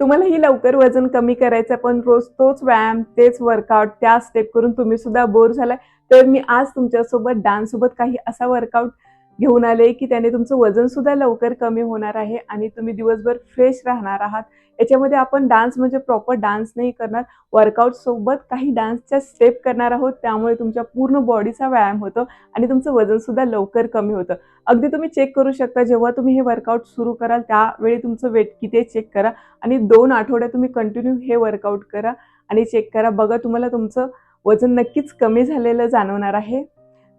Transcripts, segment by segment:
तुम्हालाही लवकर वजन कमी करायचं आहे, पण रोज तोच व्यायाम, तेच वर्कआउट, त्या स्टेप करून तुम्ही सुद्धा बोर झालाय, तर मी आज तुमच्यासोबत डान्ससोबत काही असा वर्कआउट घेऊन आले, की त्याने तुमचं वजन सुद्धा लवकर कमी होणार आहे आणि तुम्ही दिवसभर फ्रेश राहणार आहात. याच्यामध्ये आपण डान्स म्हणजे प्रॉपर डान्स नाही करणार, वर्कआउट सोबत काही डान्सच्या स्टेप करणार आहोत. त्यामुळे तुमच्या पूर्ण बॉडीचा व्यायाम होतो आणि तुमचं वजन सुद्धा लवकर कमी होतं. अगदी तुम्ही चेक करू शकता, जेव्हा तुम्ही हे वर्कआउट सुरू कराल, त्यावेळी तुमचं वेट किती चेक करा आणि दोन आठवड्या तुम्ही कंटिन्यू हे वर्कआउट करा आणि चेक करा. बघा तुम्हाला तुमचं वजन नक्कीच कमी झालेलं जाणवणार आहे.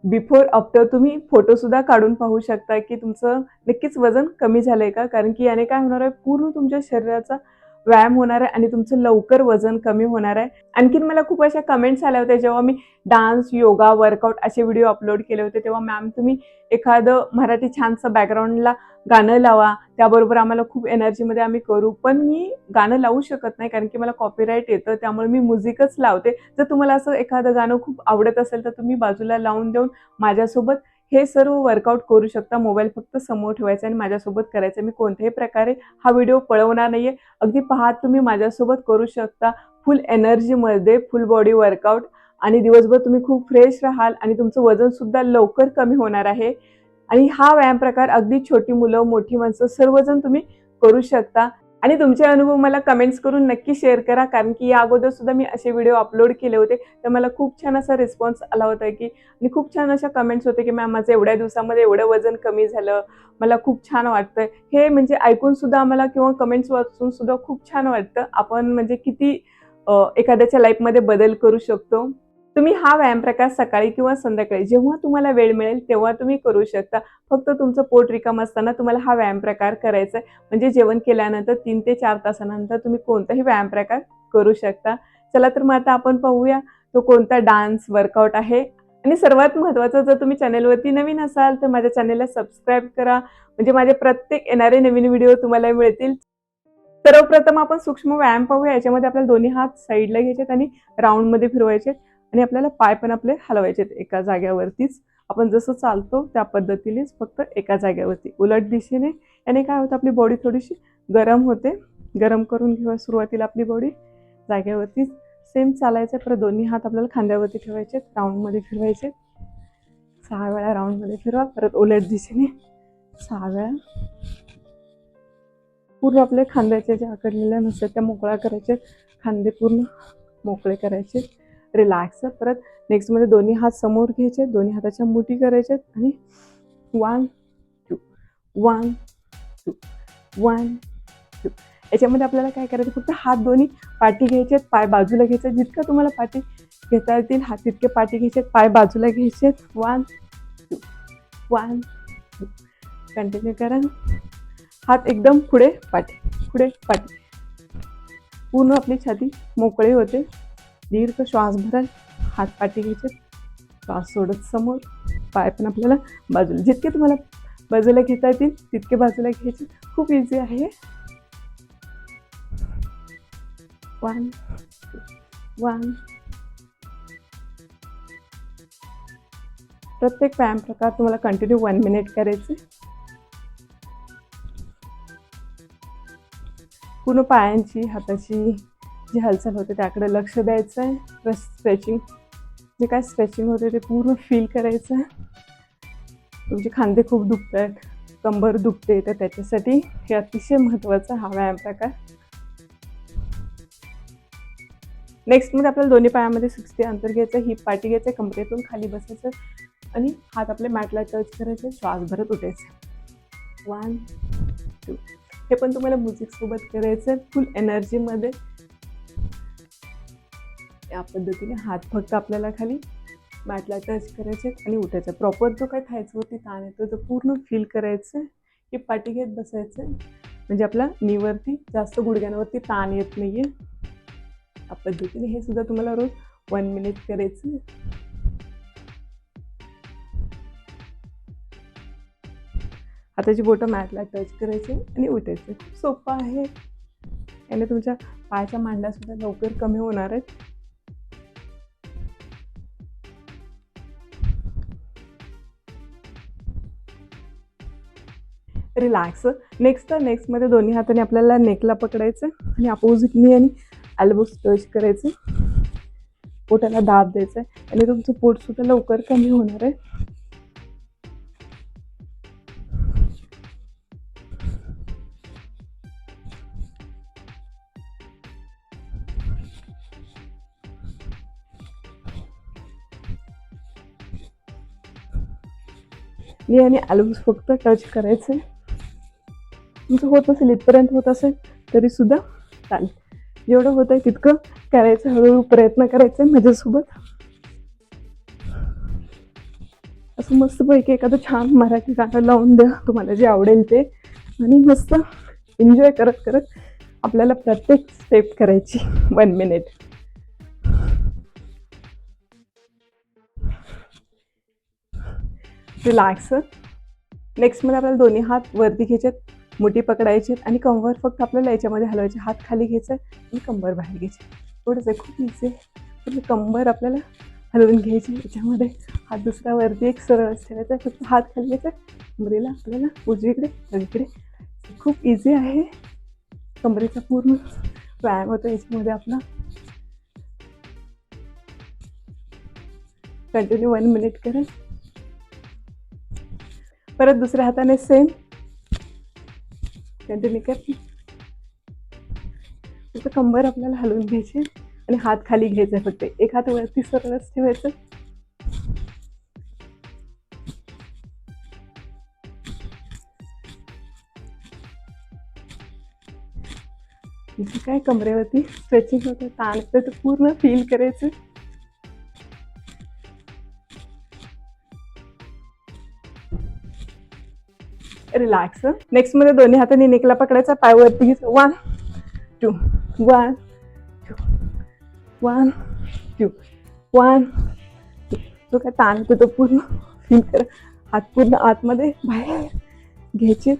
बिफोर आफ्टर तुम्ही फोटोसुद्धा काढून पाहू शकता, की तुमचं नक्कीच वजन कमी झालंय का? कारण की याने काय होणार आहे, पूर्ण तुमच्या शरीराचा व्यायाम होणार आहे आणि तुमचं लवकर वजन कमी होणार आहे. आणखीन मला खूप अशा कमेंट्स आल्या होत्या, जेव्हा मी डान्स, योगा, वर्कआउट असे व्हिडिओ अपलोड केले होते, तेव्हा मॅम तुम्ही एखादं मराठी छानसं बॅकग्राऊंडला गाणं लावा, त्याबरोबर आम्हाला खूप एनर्जीमध्ये आम्ही करू. पण मी गाणं लावू शकत नाही, कारण की मला कॉपीराईट येतं, त्यामुळे मी म्युझिकच लावते. जर तुम्हाला असं एखादं गाणं खूप आवडत असेल, तर तुम्ही बाजूला लावून देऊन माझ्यासोबत हे सर्व वर्कआउट करू शकता. मोबाईल फक्त समोर ठेवायचा आणि माझ्यासोबत करायचं. मी कोणत्याही प्रकारे हा व्हिडिओ पळवणार नाहीये. अगदी पाहत तुम्ही माझ्यासोबत करू शकता. फुल एनर्जीमध्ये फुल बॉडी वर्कआउट आणि दिवसभर तुम्ही खूप फ्रेश राहाल आणि तुमचं वजन सुद्धा लवकर कमी होणार आहे. आणि हा व्यायाम प्रकार अगदी छोटी मुलं, मोठी माणसं सर्वजण तुम्ही करू शकता. आणि तुमचे अनुभव मला कमेंट्स करून नक्की शेअर करा, कारण की या अगोदर सुद्धा मी असे व्हिडिओ अपलोड केले होते. तर मला खूप छान असा रिस्पॉन्स आला होता, की आणि खूप छान अशा कमेंट्स होते, की मॅम माझं एवढ्या दिवसामध्ये एवढं वजन कमी झालं. मला खूप छान वाटतं हे म्हणजे ऐकून सुद्धा आम्हाला किंवा कमेंट्स वाचून सुद्धा खूप छान वाटतं. आपण म्हणजे किती एखाद्याच्या लाईफमध्ये बदल करू शकतो. तुम्ही हा व्यायाम प्रकार सकाळी किंवा संध्याकाळी जेव्हा तुम्हाला वेळ मिळेल, तेव्हा तुम्ही करू शकता. फक्त तुमचं पोट रिकाम असताना तुम्हाला हा व्यायाम प्रकार करायचा आहे. म्हणजे जेवण केल्यानंतर तीन ते चार तासानंतर तुम्ही कोणताही व्यायाम प्रकार करू शकता. चला तर मग आता आपण पाहूया, तो कोणता डान्स, वर्कआउट आहे. आणि सर्वात महत्त्वाचं, जर तुम्ही चॅनलवरती नवीन असाल, तर माझ्या चॅनलला सबस्क्राईब करा. म्हणजे माझे प्रत्येक येणारे नवीन व्हिडिओ तुम्हाला मिळतील. सर्वप्रथम आपण सूक्ष्म व्यायाम पाहूया. याच्यामध्ये आपल्याला दोन्ही हात साईडला घ्यायचेत आणि राऊंडमध्ये फिरवायचे आणि आपल्याला पाय पण आपले हलवायचे एका जाग्यावरतीच आपण जसं चालतो त्या पद्धतीनेच फक्त एका जाग्यावरती उलट दिशेने याने काय होतं, आपली बॉडी थोडीशी गरम होते. गरम करून घेऊया सुरुवातीला आपली बॉडी जाग्यावरतीच सेम चालायचं. परत दोन्ही हात आपल्याला खांद्यावरती ठेवायचे, राऊंडमध्ये फिरवायचे. सहा वेळा राऊंडमध्ये फिरवा. परत उलट दिशेने सहा वेळा. पूर्ण आपले खांद्याचे ज्या आकडलेले नसतात त्या मोकळ्या करायचे. खांदे पूर्ण मोकळे करायचे. रिलॅक्स. परत नेक्स्टमध्ये दोन्ही हात समोर घ्यायचे. दोन्ही हाताच्या मुठी करायचे आणि 1 2 1 2 1 2 याच्यामध्ये आपल्याला काय करायचं, फक्त हात दोन्ही पाठी घ्यायचे, पाय बाजूला घ्यायचे. जितकं तुम्हाला पाठी घेता येतील, हात तितके पाठी घ्यायचे, पाय बाजूला घ्यायचे. 1 2 1 2 कंटिन्यू करा. हात एकदम पुढे पाठी, पुढे पाठी. पूर्ण आपली छाती मोकळी होते. दीर्घ श्वास भरा. हात घ्यायचे. श्वास सोडत समोर. पाय पण आपल्याला बाजूला. जितके तुम्हाला बाजूला घेता येतील, तितके बाजूला घ्यायचे. खूप इझी आहे. वन वन प्रत्येक व्यायाम प्रकार तुम्हाला कंटिन्यू वन मिनिट करायचे. पूर्ण पायांची, हाताची जी हालचाल होते त्याकडे लक्ष द्यायचं आहे. प्लस स्ट्रेचिंग जे काय स्ट्रेचिंग होते ते पूर्ण फील करायचं आहे. तुमचे खांदे खूप दुखतायत, कंबर दुखते, तर त्याच्यासाठी हे अतिशय महत्त्वाचं हा व्यायाम प्रकार. नेक्स्टमध्ये आपल्याला दोन्ही पायामध्ये 60 अंतर घ्यायचं. ही पाठी घ्यायचं. कमरेतून खाली बसायचं आणि हात आपले मॅटला टच करायचे. श्वास भरत उठायचं. 1 2 हे पण तुम्हाला म्युझिकसोबत करायचं आहे. फुल एनर्जीमध्ये. या पद्धतीने हात फक्त आपल्याला खाली मॅटला टच करायचे आणि उठायचं. प्रॉपर जो काही थायचवरती ताण येतो तो पूर्ण फील करायचं. की पाठी घेत बसायचं. म्हणजे आपला नीवरती जास्त गुडघ्यांवरती ताण येत नाहीये. या पद्धतीने हे सुद्धा तुम्हाला रोज वन मिनिट करायचं. हाताची बोटं मॅटला टच करायचे आणि उठायचं. खूप सोपं आहे. याने तुमच्या पायाच्या मांडल्यासुद्धा लवकर कमी होणार आहेत. रिलॅक्स नेक्स्ट नेक्स्टमध्ये दोन्ही हाताने आपल्याला नेकला पकडायचं आणि अपोजिटनी आणि अल्बोज टच करायचं. पोटाला दाब द्यायचा आहे. आणि तुमचं पोट सुद्धा लवकर कमी होणार आहे. आणि अल्बोज फक्त टच करायचं. तुमचं होत असेल इथपर्यंत होत असेल तरी सुद्धा चालेल. जेवढं होत आहे तितकं करायचं हळूहळू प्रयत्न करायचा माझ्यासोबत. असं मस्तपैकी एखादं छान मराठी गाणं लावून द्या तुम्हाला जे आवडेल ते. आणि मस्त एन्जॉय करत करत आपल्याला प्रत्येक स्टेप करायची वन मिनिट रिलॅक्स नेक्स्टमध्ये आपल्याला दोन्ही हात वरती घ्यायचे मुठी पकडायची आणि कंबर फक्त आपल्याला याच्यामध्ये हलवायचे हात खाली घ्यायचं आणि कंबर बाहेर घ्यायची थोडंसं खूप इझी आहे. कंबर आपल्याला हलवून घ्यायची याच्यामध्ये हात दुसऱ्यावरती एक सरळ ठेवायचा फक्त हात खाली घ्यायचा कमरेला आपल्याला उजवीकडे सगळीकडे खूप इझी आहे. कमरेचा पूर्ण व्यायाम होतो. याच्यामध्ये आपला कंटिन्यू वन मिनिट करेल परत दुसऱ्या हाताने सेम कंटिन्यू कर त्याचं कंबर आपल्याला हलवून घ्यायची आणि हात खाली घ्यायचा फक्त. एक हात वरती सरळच ठेवायचं. इथे काय? कमरेवरती स्ट्रेचिंग होतं. ताण तर पूर्ण फील करायचं. रिलॅक्स नेक्स्टमध्ये दोन्ही हाताने नेकला पकडायचा. पाय वर घ्यायचा one two one two one two one तो काय ताण तो पूर्ण फील कर. हात पूर्ण आतमध्ये बाहेर घ्यायची.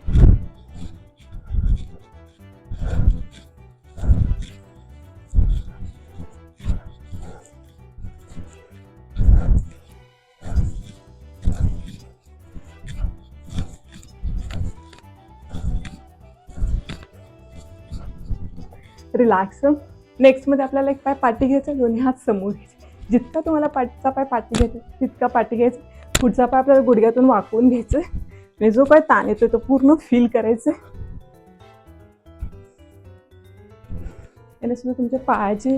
रिलॅक्स नेक्स्टमध्ये आपल्याला एक पाय पाठी घ्यायचा दोन्ही हात समोर घ्यायचे. जितका तुम्हाला पाठचा पाय पाठी घ्यायचा तितका पाठी घ्यायचा पुढचा पाय आपल्याला गुडघ्यातून वाकवून घ्यायचं आणि जो काय ताण येतो तो पूर्ण फील करायचं सुद्धा तुमच्या पायाची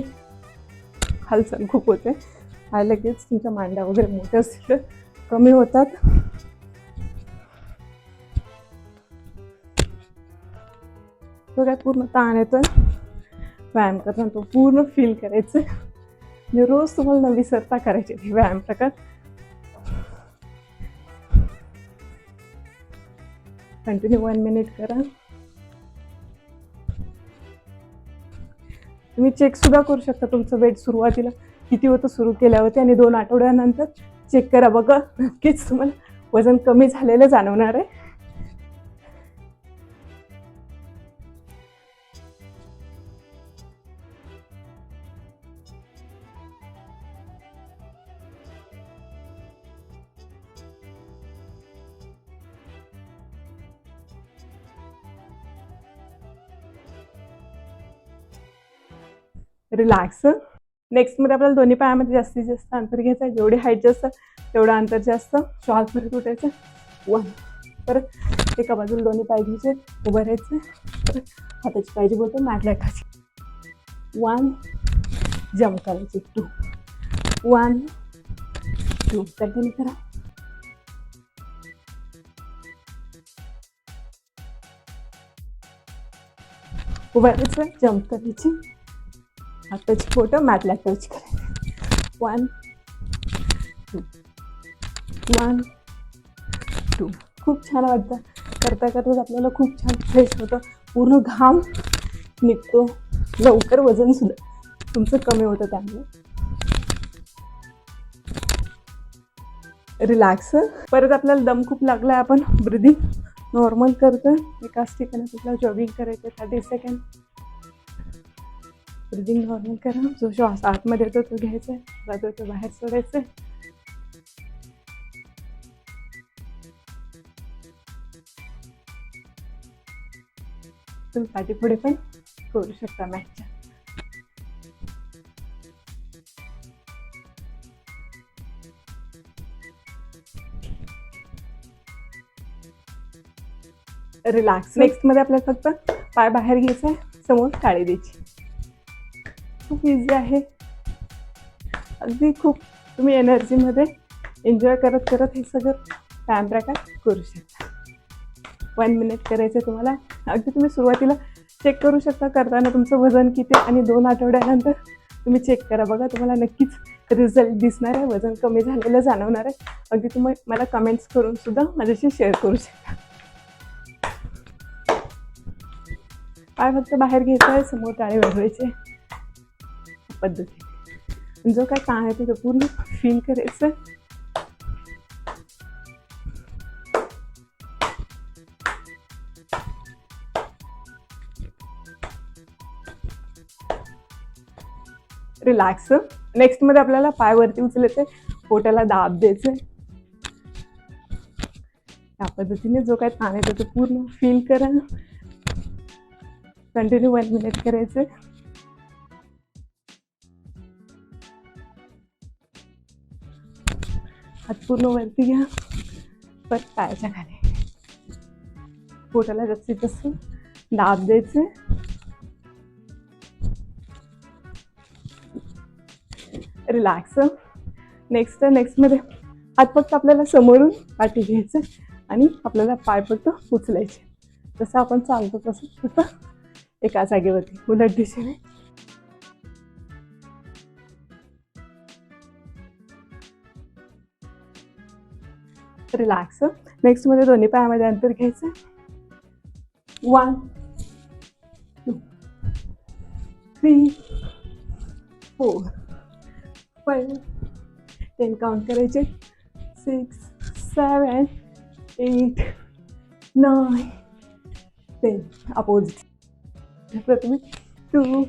हालचाल खूप होते. पाय लगेच तुमच्या मांड्या वगैरे मोठ्या असतील कमी होतात. तो काय पूर्ण ताण येतोय. व्यायाम करताना तो पूर्ण फील करायचं. म्हणजे रोज तुम्हाला न विसरता करायचे हे व्यायाम प्रकार. कंटिन्यू वन मिनिट करा. तुम्ही चेक सुद्धा करू शकता तुमचं वेट सुरुवातीला किती होतं सुरू केल्यावरती आणि दोन आठवड्यानंतर चेक करा बघा. नक्कीच तुम्हाला वजन कमी झालेलं जाणवणार आहे. रिलॅक्स नेक्स्टमध्ये आपल्याला दोन्ही पायामध्ये जास्तीत जास्त अंतर घ्यायचं आहे. जेवढी हाईट जास्त तेवढं अंतर जास्त. श्वास भरत उठायचं. वन परत एका बाजूला दोन्ही पाय घ्यायचे. उभं राहायचं. परत हाताची पाहिजे बोलतो मॅटला टाकायची वन जम्प करायची. टू वन टू कंटिन्यू करा. उभं राहायचं. जम्प करायची. टच फोटो मॅटला टच करायचे वन टू वन टू खूप छान वाटतं. करता करताच आपल्याला खूप छान फ्रेश होतं. पूर्ण घाम निघतो. लवकर वजन सुद्धा. तुमचं कमी होतं त्यामुळे. रिलॅक्स परत आपल्याला दम खूप लागला आहे आपण ब्रिदिंग नॉर्मल करतो एकाच ठिकाणी आपल्याला जॉगिंग करायचं थर्टी सेकंड ब्रिदिंग नॉर्मल करा. जो श्वास आतमध्ये येतो तो घ्यायचा आहे. जातो तो बाहेर सोडायचा आहे. तुम्ही पाठी पुढे पण करू शकता मॅचच्या रिलॅक्स नेक्स्टमध्ये आपल्याला फक्त पाय बाहेर घ्यायचा आहे. समोर टाळी द्यायची. खूप इझी आहे. अगदी खूप तुम्ही एनर्जीमध्ये एन्जॉय करत करत हे सगळं व्यायाम प्रकार करू शकता. वन मिनिट करायचं तुम्हाला. अगदी तुम्ही सुरुवातीला चेक करू शकता करताना तुमचं वजन किती आणि दोन आठवड्यानंतर तुम्ही चेक करा. बघा तुम्हाला नक्कीच रिझल्ट दिसणार आहे. वजन कमी झालेलं जाणवणार आहे. अगदी तुम्ही मला कमेंट्स करून सुद्धा माझ्याशी शेअर करू शकता. पाय फक्त बाहेर घ्यायचं आहे समोर टाळे वाजवायचे पद्धती जो काय ताण आहे तो पूर्ण फील करायचं. रिलॅक्स नेक्स्टमध्ये आपल्याला पाय वरती उचलायचे पोटाला दाब द्यायचे त्या पद्धतीने जो काय ताण आहे तो पूर्ण फील करा. कंटिन्यू वन मिनिट करायचे. पूर्ण वरती घ्या. परत पायाच्या खाली. पोटाला जास्तीत जास्त दाब द्यायचे. रिलॅक्स नेक्स्ट नेक्स्टमध्ये हात फक्त आपल्याला समोरून पाठी घ्यायचं आणि आपल्याला पाय फक्त उचलायचे. जसं आपण चालतो तसं फक्त एका जागेवरती उलट दिशेने रिलॅक्स नेक्स्टमध्ये दोन्ही पायामध्ये अंतर घ्यायचं. One two three four five ten count करायचे. Six seven eight nine ten opposite प्रथमे टू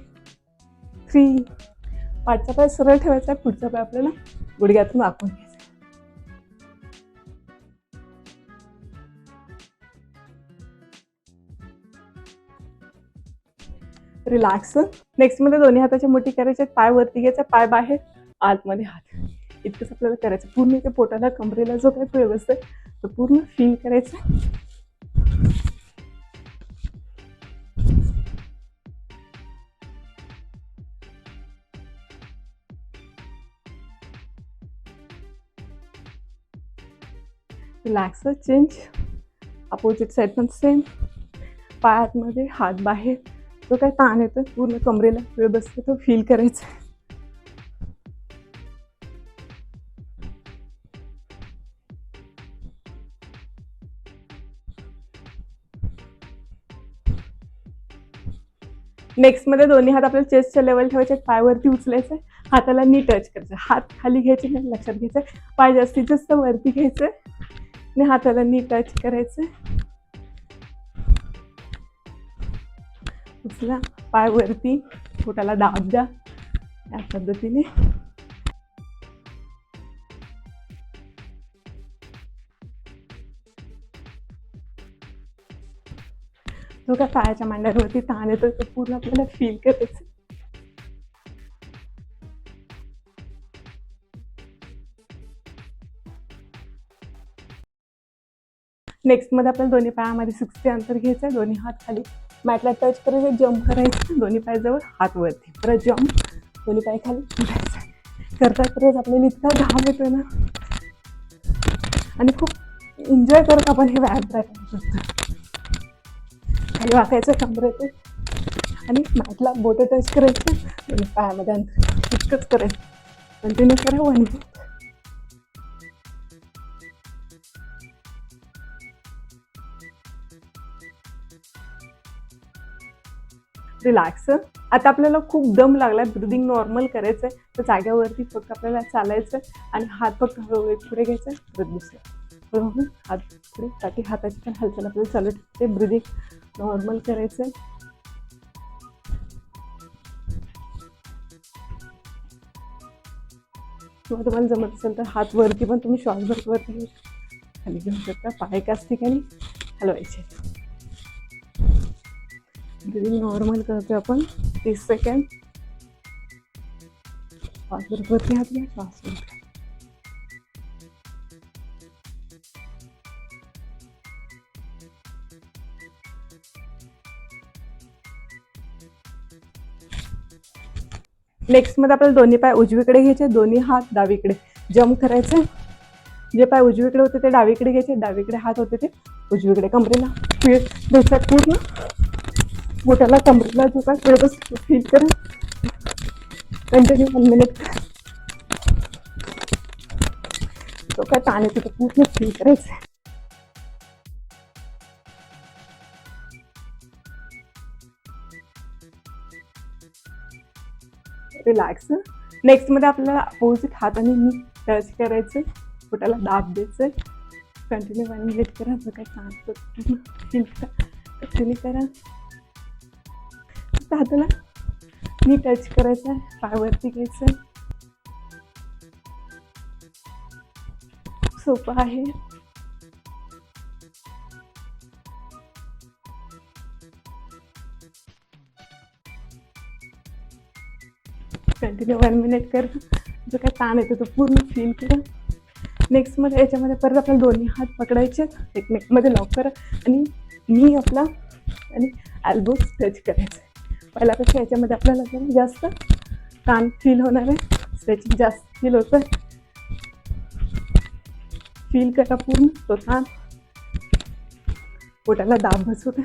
थ्री पाठचा पाय सरळ ठेवायचा आहे. पुढचा पाय आपल्याला गुडघ्यातून दाखवून घ्यायचा. रिलॅक्स नेक्स्टमध्ये दोन्ही हाताच्या मुठी करायचे पाय वरती घ्यायचा पाय बाहेर आतमध्ये हात. इतकंच आपल्याला करायचं. पूर्ण ते पोटाला कमरेला जो काही व्यवस्था आहे तो पूर्ण फील करायचा. रिलॅक्स चेंज अपोजिट साईड पण सेम पाय आतमध्ये हात बाहेर. जो काय ताण येतो पूर्ण कमरेला बसतो तो फील करायचा. नेक्स्टमध्ये दोन्ही हात आपल्याला चेस्टच्या लेवल ठेवायचे पायवरती उचलायचे हाताला नी टच करायचं. हात खाली घ्यायचे नाही लक्षात घ्यायचं. पाय जास्तीत जास्त वरती घ्यायचं आणि हाताला नी टच करायचं. बसला पाय वरती पोटाला दाब द्या. या पद्धतीने. तो का पायाच्या मांड्यावरती ताण येतो तो पूर्ण आपल्याला फील करायचं नेक्स्टमध्ये आपल्याला दोन्ही पायामध्ये सिक्स्टी अंतर घ्यायचं आहे दोन्ही हात खाली. मॅटला टच करायचं जम्प करायचं दोन्ही पायाजवळ हात वरती. परत जम्प दोन्ही पाय खाली उठायचं करता करत आपल्याला इतका घाम येतो ना. आणि खूप एन्जॉय करत आपण हे व्यायाम प्रकार करतो खाली वाकायचं कमर आणि मॅटला बोटं टच करायचं दोन्ही पायामध्ये अंतर इतकंच करायचं कंटिन्यू करा वन रिलॅक्स आता आपल्याला खूप दम लागलाय ब्रिदिंग नॉर्मल करायचं आहे तर जाग्यावरती फक्त आपल्याला चालायचं आणि हात फक्त हळूहळू पुढे घ्यायचा परत दुसरं. हळूहळू हात पुढे साठी हाताची पण हालचाल आपल्याला चालू ठेवते ब्रिदिंग नॉर्मल करायचं आहे किंवा तुम्हाला जमत असेल तर हात वरती पण तुम्ही श्वास भरत वरती खाली घेऊ शकता. पाय एकाच ठिकाणी हलवायचे. नॉर्मल करतो आपण. तीस सेकंड श्वास बरोबर हात घ्या नेक्स्टमध्ये आपल्याला दोन्ही पाय उजवीकडे घ्यायचे दोन्ही हात डावीकडे. जम्प करायचे. जे पाय उजवीकडे होते ते डावीकडे घ्यायचे डावीकडे हात होते ते उजवीकडे. कमरेला फील पूर्ण बोटाला कमरेला झोका थोडस फील करा कंटिन्यू वन मिनिट जो काय ताण येतो तो पूर्ण फील करायचं रिलॅक्स नेक्स्टमध्ये आपल्याला अपोजिट हाताने मी टच करायचं पोटाला दाब द्यायचं कंटिन्यू वन मिनिट करा. जो काय ताण फील करा करा. फक्त हाताला मी टच करायचं पायवरती घ्यायचं. सोपं आहे. कंटिन्यू वन मिनिट कर. जो काय ताण येतो तो पूर्ण फील करा. नेक्स्टमध्ये याच्यामध्ये परत आपल्याला दोन्ही हात पकडायचे. एकमेकमध्ये लॉक करा आणि मी आपला आणि ॲल्बोज टच करायचं. पहिल्यापेक्षा याच्यामध्ये आपल्याला जरा जास्त ताण फील होणार आहे. स्ट्रेचिंग जास्त फील होतं फील करा पूर्ण तो ताण. पोटाला दाब बसवते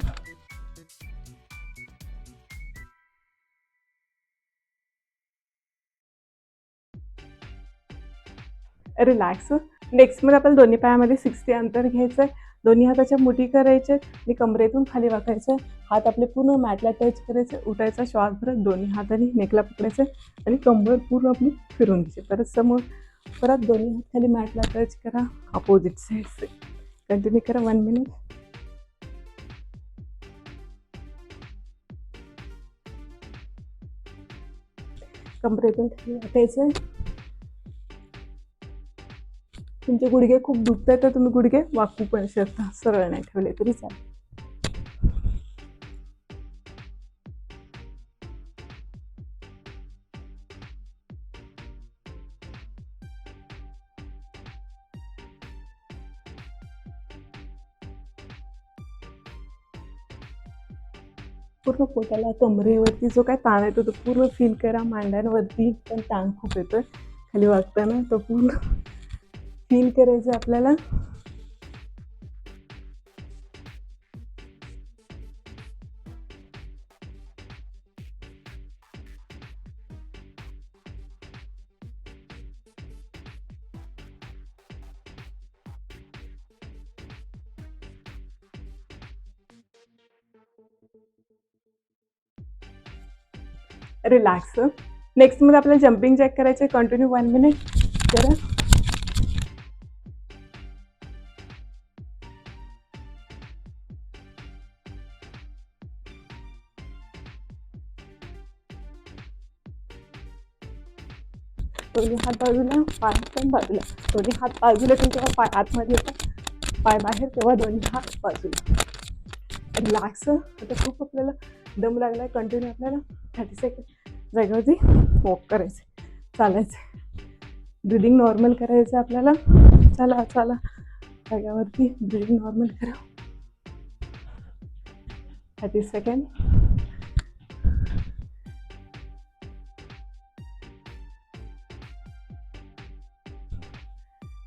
रिलॅक्स नेक्स्टमध्ये हो. आपल्याला दोन्ही पायामध्ये सिक्स्टी अंतर घ्यायचं आहे दोन्ही हाताच्या मुठी करायचे आणि कमरेतून खाली वाकायचं हात आपले पूर्ण मॅटला टच करायचे उठायचा श्वास भरत दोन्ही हाताने नेकला पकडायचे आणि कंबर पूर्ण आपली फिरून घ्यायचे. परत समोर परत दोन्ही हात खाली मॅटला टच करा अपोजिट साईड कंटिन्यू करा वन मिनिट कमरेतून खाली वाकायचं तुमचे गुडघे खूप दुखत आहेत तर तुम्ही गुडघे वाकू पण शकता सरळ नाही ठेवले तरी चालेल. पूर्ण पोटाला कमरेवरती जो काय ताण येतो तो पूर्ण फील करा मांड्यांवरती पण ताण खूप येतोय. खाली वागताना तो पूर्ण फील करायचं आपल्याला? रिलॅक्स नेक्स्टमध्ये आपल्याला जम्पिंग जॅक करायचं आहे कंटिन्यू वन मिनिट करा दोन्ही हात बाजूला पाय पण बाजूला. दोन्ही हात बाजूला ठेवून तेव्हा पाय आतमध्ये येतात. पाय बाहेर तेव्हा दोन्ही हात बाजूला. रिलॅक्स आता खूप आपल्याला दम लागलाय कंटिन्यू आपल्याला थर्टी सेकंड जागेवरती वॉक करायचे चालायचं ब्रिदिंग नॉर्मल करायचं आपल्याला. चला चला. जाग्यावरती ब्रिदिंग नॉर्मल करा. थर्टी सेकंड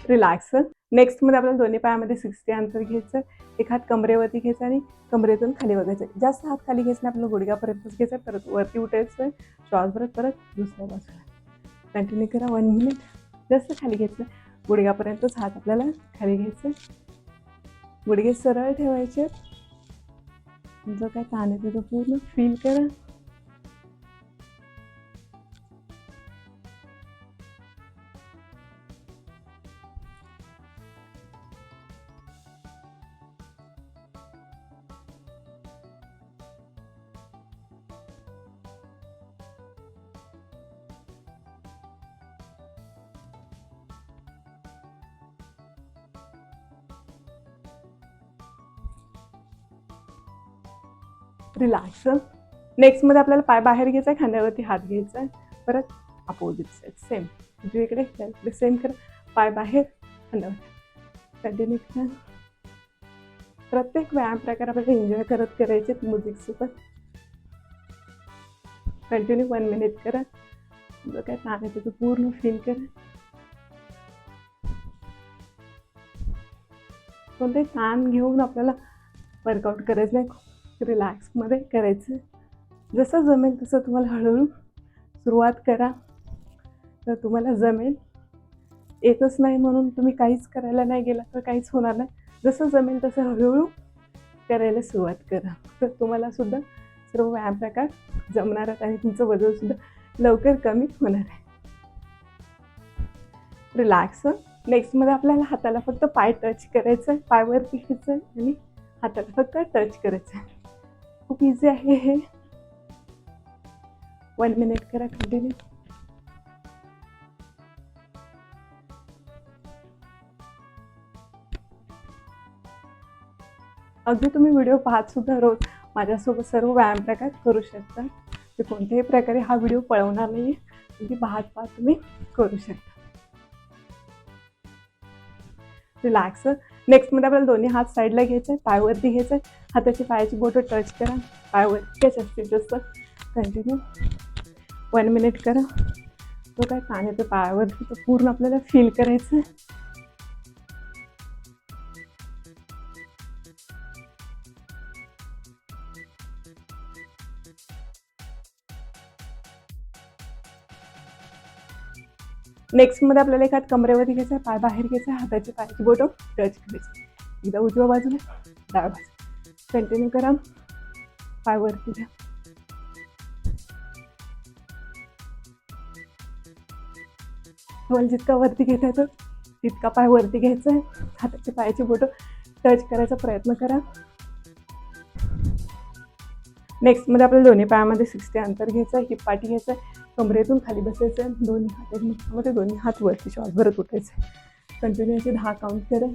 रिलॅक्स नेक्स्टमध्ये आपल्याला दोन्ही पायामध्ये सिक्स्टी अंतर घ्यायचं. एक हात कमरेवरती घ्यायचा आणि कमरेतून खाली बघायचं. जास्त हात खाली घ्यायचं नाही आपल्याला गुडघ्यापर्यंतच घ्यायचं परत वरती उठायचं श्वास भरत परत दुसऱ्या बाजूला. कंटिन्यू करा वन मिनिट जास्त खाली घ्यायचं गुडघ्यापर्यंतच हात आपल्याला खाली घ्यायचं गुडघे सरळ ठेवायचे जो काय ताण येतो तो पूर्ण फील करा. रिलॅक्स नेक्स्टमध्ये आपल्याला पाय बाहेर घ्यायचा आहे खांद्यावरती हात घ्यायचा आहे परत अपोजिट साईड सेम उजवीकडे इकडे सेम करा. पाय बाहेर खांद्यावर कंटिन्यू करा प्रत्येक व्यायाम प्रकार आपल्याला एन्जॉय करत करायचे म्युझिक सोबत. कंटिन्यू वन मिनिट करा. जो काय ताण आहे तो पूर्ण फील करा. कोणते ताण घेऊन आपल्याला वर्कआउट करायचं नाही. रिलॅक्समध्ये करायचं. जसं जमेल तसं तुम्हाला हळूहळू सुरुवात करा. तर तुम्हाला जमेल. येतच नाही म्हणून तुम्ही काहीच करायला नाही गेला तर काहीच होणार नाही. जसं जमेल तसं हळूहळू करायला सुरुवात करा. तर तुम्हालासुद्धा सर्व व्यायाम प्रकार जमणार आहेत आणि तुमचं वजनसुद्धा लवकर कमी होणार आहे. रिलॅक्स नेक्स्टमध्ये आपल्याला हाताला फक्त पाय टच करायचं आहे पायवर घ्यायचं आहे आणि हाताला फक्त टच करायचं आहे खूप इझी आहे हे वन मिनिट करा कंटिन्यू अगदी तुम्ही व्हिडिओ पाहत सुद्धा रोज माझ्यासोबत सर्व व्यायाम प्रकार करू शकता. ते कोणत्याही प्रकारे हा व्हिडिओ पळवणार नाही अगदी पाहत पाहत तुम्ही करू शकता. रिलॅक्स नेक्स्टमध्ये आपल्याला दोन्ही हात साईडला घ्यायचे पायवरती घ्यायचं हाताची पायाची बोटं टच करा. पायवरती घ्यायचं असते जसं. कंटिन्यू वन मिनिट करा. तो काय ताण येतो पायावरती. तो पूर्ण आपल्याला फील करायचं नेक्स्टमध्ये आपल्याला एक हात कमरेवरती घ्यायचा आहे पाय बाहेर घ्यायचा आहे हाताची पायाची बोटं टच करायची. एकदा उजव्या बाजूला डाव्या बाजूला. कंटिन्यू करा. पाय वरती घ्या तुम्हाला जितका वरती घेता येतो तितका पाय वरती घ्यायचा आहे. हाताची पायाची बोटं टच करायचा प्रयत्न करा. नेक्स्टमध्ये आपल्याला दोन्ही पायामध्ये सिक्स्टी अंतर घ्यायचं आहे हिप पाठी घ्यायचं आहे. कमरेतून खाली बसायचं आहे दोन्ही हात ते दोन्ही हात वरती श्वास भरत उठायचे. कंटिन्यू असे दहा काउंट करा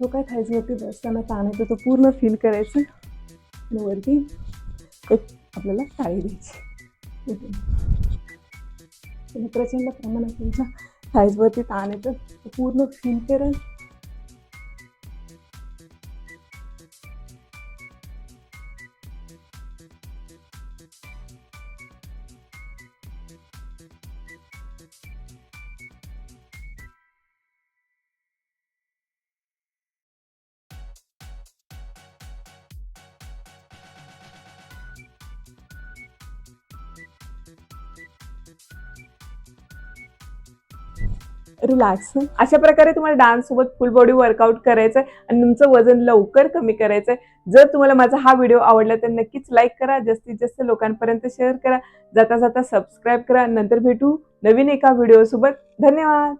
तो काय थायजवरती बसताना ताण येतो तो पूर्ण फील करायचं. आणि वरती एक आपल्याला टाळी द्यायची. प्रचंड प्रमाणात तुमच्या थायजवरती ताण येतं तो पूर्ण फील करेल. रिलॅक्स अशा प्रकारे तुम्हाला डान्स सोबत फुल बॉडी वर्कआउट करायचं आहे आणि तुमचं वजन लवकर कमी करायचं आहे जर तुम्हाला माझा हा व्हिडिओ आवडला तर नक्कीच लाईक करा जास्तीत जास्त लोकांपर्यंत शेअर करा. जाता जाता सबस्क्राईब करा. नंतर भेटू नवीन एका व्हिडिओसोबत धन्यवाद.